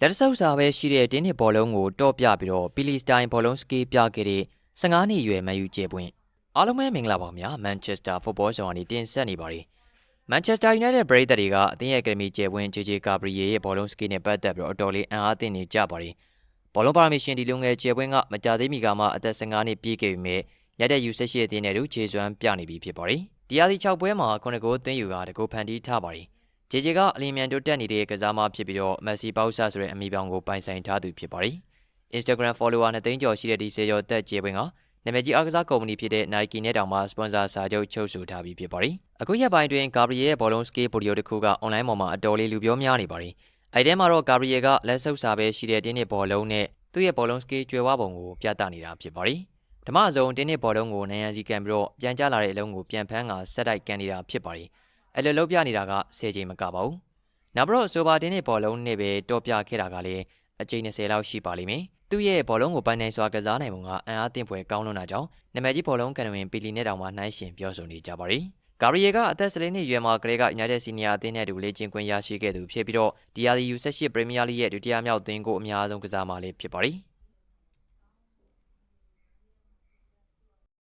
လက်တဆုပ်စာပဲရှိတဲ့တင်းနစ်ဘောလုံးကိုတော့ပြပြီးတော့ပီလီစတိုင်းဘောလုံးစကေးပြခဲ့တဲ့15နှစ်အရွယ်မန်ယူကျေပွင့်အားလုံးပဲမင်္ဂလာပါခင်ဗျာမန်ချက်စတာဖုတ်ဘောဆောင်ကနေတင်ဆက်နေပါတယ်မန်ချက်စတာယူနိုက်တက်ပရိသတ်တွေကအသင်းရဲ့အကယ်ဒမီကျေပွင့်ဂျေဂျေကာဘရီယေရဲ့ဘောလုံးစကေးနဲ့ပတ်သက်ပြီးတော့အတော်လေးအံ့အားသင့်နေကြပါတယ်ဘောလုံးပါရမီရှင်ဒီလုံငယ်ကျေပွင့်ကမကြသေးမီကမှအသက်15နှစ်ပြည့်ခဲ့ပြီမဲ့ရက်တဲ့ U18 အသင်းနဲ့တူခြေစွမ်းပြနေပြီဖြစ်ပါတယ်ဒီယာဒီ6ပွဲမှာခုနကိုသွင်းယူကတကူဖန်တီးထားပါတယ် ဂျေဂျေကအလီမြန်တိုတက်နေတဲ့ကစားမဖြစ်ပြီးတော့မက်ဆီပေါဆာဆိုတဲ့အမည်ပြောင်ကိုပိုင်ဆိုင်ထားသူဖြစ်ပါတယ်။ Instagram follower 2သိန်းကျော်ရှိတဲ့ဒီဆေရောတက်ကျေပွင့်ကနာမည်ကြီးအားကစားကုမ္ပဏီဖြစ်တဲ့ Nike နဲ့တောင်မှစပွန်ဆာစာချုပ်ချုပ်ဆိုထားပြီးဖြစ်ပါတယ်။အခုရက်ပိုင်းတွင်ဂါဘရီယယ်ဘောလုံးစကေးဗီဒီယိုတစ်ခုကအွန်လိုင်းပေါ်မှာအတော်လေးလူပြောများနေပါတယ်။အဲဒီထဲမှာတော့ဂါဘရီယယ်ကလက်ဆုပ်စာပဲရှိတဲ့တင်းနစ်ဘောလုံးနဲ့သူ့ရဲ့ဘောလုံးစကေးကျွယ်ဝပုံကိုပြသနေတာဖြစ်ပါတယ်။ဓမ္မအစုံတင်းနစ်ဘောလုံးကိုနိုင်ရန်စီကန်ပြီးတော့ပြန်ကျလာတဲ့အလုံးကိုပြန်ဖမ်းကဆက်တိုက်ကန်နေတာဖြစ်ပါတယ်။ အဲလိုလုပ်ပြနေတာက10ချိန်မကပါဘူး။နောက်ပြီးတော့ဆိုပါတင်းနစ်ဘောလုံးနဲ့ပဲတော့ပြခဲ့တာကလည်းအကြိမ်20လောက်ရှိပါလိမ့်မယ်။သူ့ရဲ့ဘောလုံးကိုပိုင်နိုင်စွာကစားနိုင်ပုံကအံ့အားသင့်ဖွယ်ကောင်းလွန်းတာကြောင့်နာမည်ကြီးဘောလုံးကန်ဝင်ပီလီနဲ့တောင်မှနှိုင်းယှဉ်ပြောဆိုနေကြပါရီ။ဂါဘရီယယ်ကအသက်14နှစ်အရွယ်မှာကလေးက United Senior အသင်းနဲ့အတူလေ့ကျင့်ခွင့်ရရှိခဲ့သူဖြစ်ပြီးတော့ဒီယာဒီ U18 Premier League ရဲ့ဒုတိယမြောက်သွင်းကိုအများဆုံးကစားမလေးဖြစ်ပါရီ။